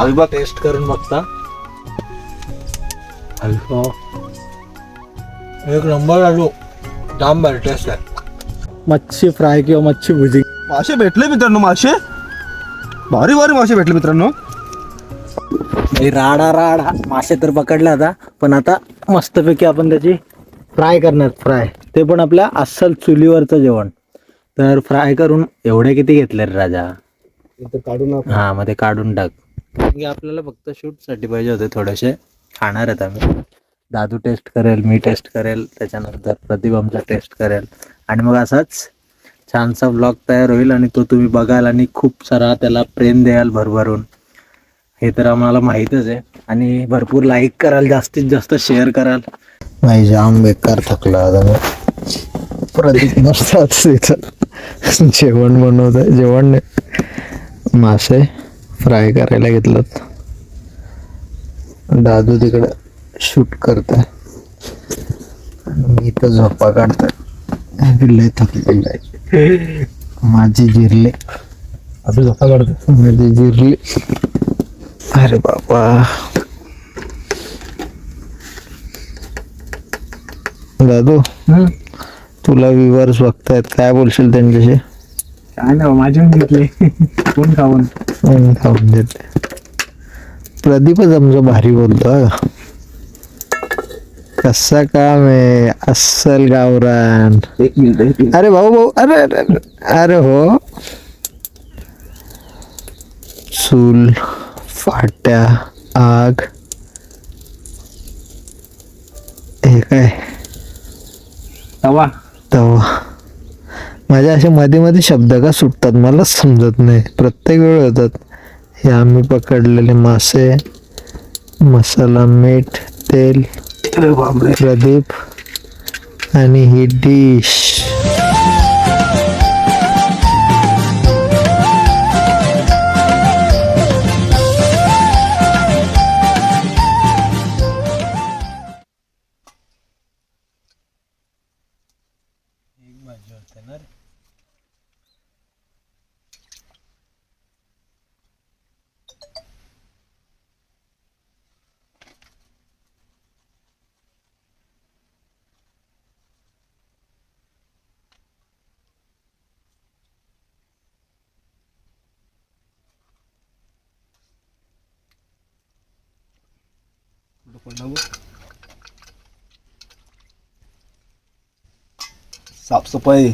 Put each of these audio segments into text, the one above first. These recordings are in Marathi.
बघ. टेस्ट करून बघता. अल्फा एक नंबर आलू. जाम भारी टेस्ट आहे मच्छी फ्राय किंवा मच्छी भुजी मासे भेटले मित्रांनो मासे? भारी भारी मासे भेटले मित्रांनो. राडा राडा. मासे तर पकडले आता. पण आता मस्तपैकी आपण त्याची फ्राय करणार फ्राय ते पण आपल्या अस्सल चुलीवरचं जेवण. तर फ्राय करून एवढे किती घेतले रे राजा? काढून हा मग ते काढून टाक. कारण की आपल्याला फक्त शूटसाठी पाहिजे होते थोडेसे. खाणार आहेत आम्ही. दादू टेस्ट करेल मी टेस्ट करेल त्याच्यानंतर प्रदीप आमचा टेस्ट करेल. आणि मग असाच छानसा ब्लॉग तयार होईल आणि तो तुम्ही बघाल आणि खूप सारा त्याला प्रेम द्याल भरभरून. हे तर आम्हाला माहीतच आहे. आणि भरपूर लाईक कराल जास्तीत जास्त शेअर कराल. नाही जाम बेकार थकला आता मी प्रदीप नसतात जेवण बनवत आहे जेवण मासे. फ्राय करायला घेतलं. दादू तिकडे शूट करताय. मी इथं झोपा काढतोय. लय थकलेलं आहे. माझी जिरले. आपली झोपा काढतो माझी जिरली. अरे बाबा. दादू तुला विवर्स बघतायत काय बोलशील त्यांच्याशी? काय नाही माझे घेतले कोण खाऊन? प्रदीपच आमचं भारी बोलतो. कसा काम आहे? अस्सल गावरान. एक मिनिट. अरे भाऊ भाऊ अरे अरे अरे, अरे हो. चूल फाट्या आग. हे काय? तवा. तवा. माझ्या असे मध्ये मध्ये शब्द का सुटतात मला समजत नाही. प्रत्येक वेळ होतात हे आम्ही पकडलेले मासे मसाला मीठ तेल प्रदीप आणि ही डिश. साफसफाई.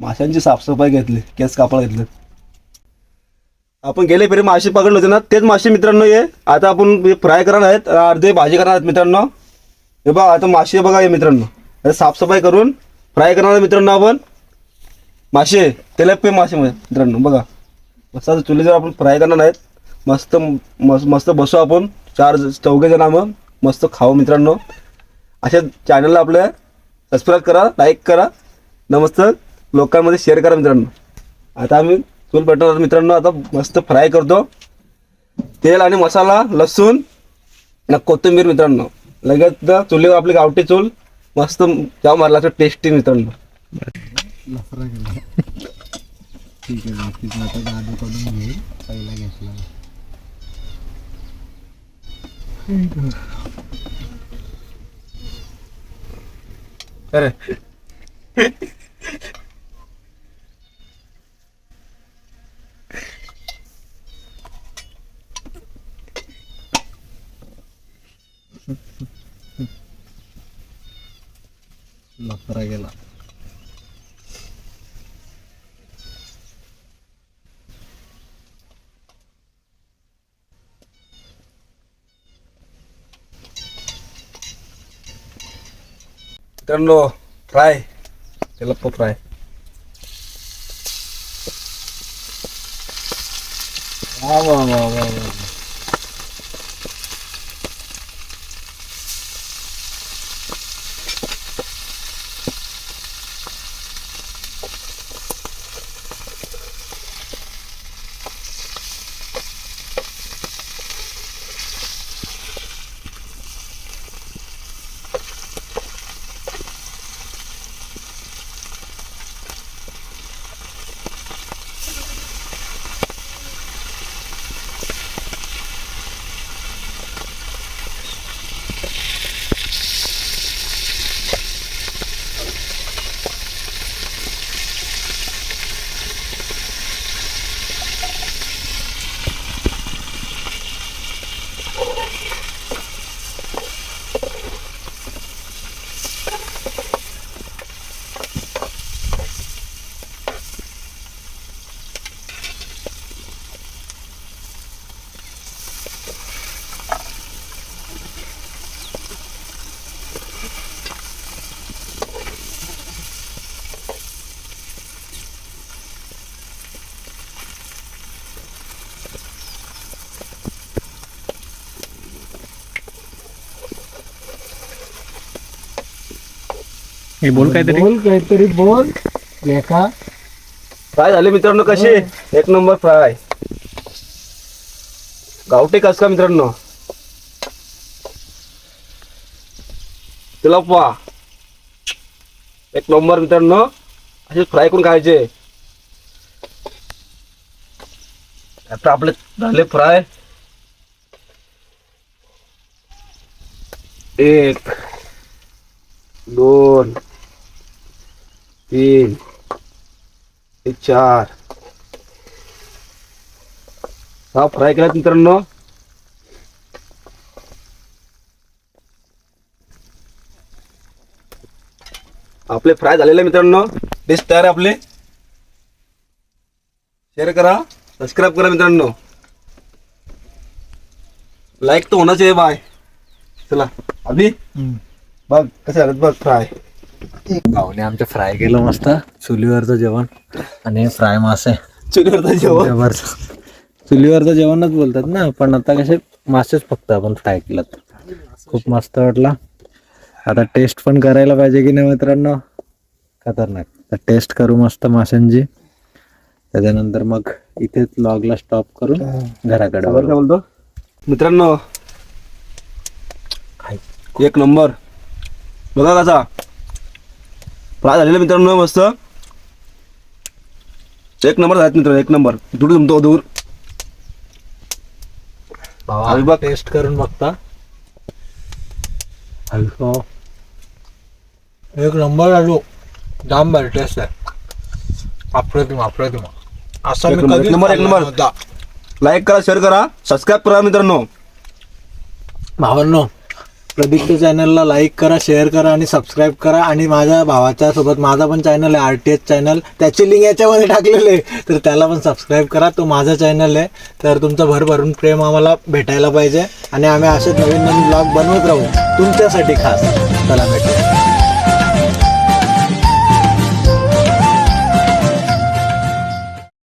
माशांची साफसफाई घेतली. केस कापड घेतले. आपण गेले फेरी मासे पकडले होते ना तेच मासे मित्रांनो ये आता आपण फ्राय करणार आहेत अर्धे भाजी करणार आहेत मित्रांनो. हे बघा आता मासे बघा हे मित्रांनो. साफसफाई करून फ्राय करणार आहे मित्रांनो आपण. मासे तेलप्पे मासे मित्रांनो बघा. मस्त चुलीवर आपण फ्राय करणार आहेत. मस्त मस्त मस्त बसू आपण. चार चौघे जण मग मस्त खाऊ मित्रांनो. अशा चॅनलला आपल्या सबस्क्राईब करा लाईक करा. नमस्त. लोकांमध्ये शेअर करा मित्रांनो. आता आम्ही चूल पेटवणार मित्रांनो. आता मस्त फ्राय करतो. तेल आणि मसाला लसूण आणि कोथिंबीर मित्रांनो. लगेच चुलीवर आपली गावठी चूल मस्त जाव मारला टेस्टी मित्रांनो. ठीक आहे बाकीचं आता दादूकडून घेईल पहिला घेतला अरे लफरा मित्रांनो फ्राय तेलप्प फ्राय वा वा वा वा वा हे बोल काहीतरी. बोल काहीतरी बोल. लेखा. फ्राय झाले मित्रांनो कसे? एक नंबर फ्राय. गावठी कस का मित्रांनो? तुला पहा. एक नंबर मित्रांनो. असे फ्राय करून खायचे. आता आपले झाले फ्राय. एक दोन तीन हे चार. हा फ्राय केला मित्रांनो. आपले फ्राय झालेले मित्रांनो. डिश तयार आहे आपले. शेअर करा. सबस्क्राईब करा मित्रांनो. लाईक तर होणार आहे बाय. चला. अभि बघ कसे झालेत बघ फ्राय. भाऊने आमच्या फ्राय केलं मस्त. चुलीवरचं जेवण आणि फ्राय मासे. चुलीवरचं जेवण? जबरदस्त चुलीवरचं जेवणच बोलतात ना पण आता कसे मासेच फक्त आपण फ्राय केलं खूप मस्त वाटला. आता टेस्ट पण करायला पाहिजे की नाही मित्रांनो? खतरनाक. तर टेस्ट करू मस्त माशांची. त्याच्यानंतर मग इथेच लॉगला स्टॉप करून घराकडे बोलतो. मित्रांनो एक नंबर. बघा कसा. फ्राय झालेला मित्रांनो मस्त. एक नंबर झालेत मित्रांनो एक नंबर. दूर तुमतो दूर भावा, बघ. टेस्ट करून बघता. हलको एक नंबर आलो. जाम भारी टेस्ट आहे. अप्रतिम अप्रतिम असा एक नंबर, एक नंबर, एक नंबर. लाईक करा शेअर करा सबस्क्राईब करा मित्रांनो. भावांनो प्रदीप्त चॅनलला लाईक करा शेअर करा आणि सबस्क्राईब करा. आणि माझ्या भावाच्या सोबत माझा पण चॅनल आहे आर टी एच चॅनल त्याची लिंक याच्यामध्ये टाकलेली आहे. तर त्याला पण सबस्क्राईब करा. तो माझा चॅनल आहे. तर तुमचं भरभरून प्रेम आम्हाला भेटायला पाहिजे. आणि आम्ही असेच नवीन नवीन ब्लॉग बनवत राहू. तुमच्यासाठी खास. चला भेटूया.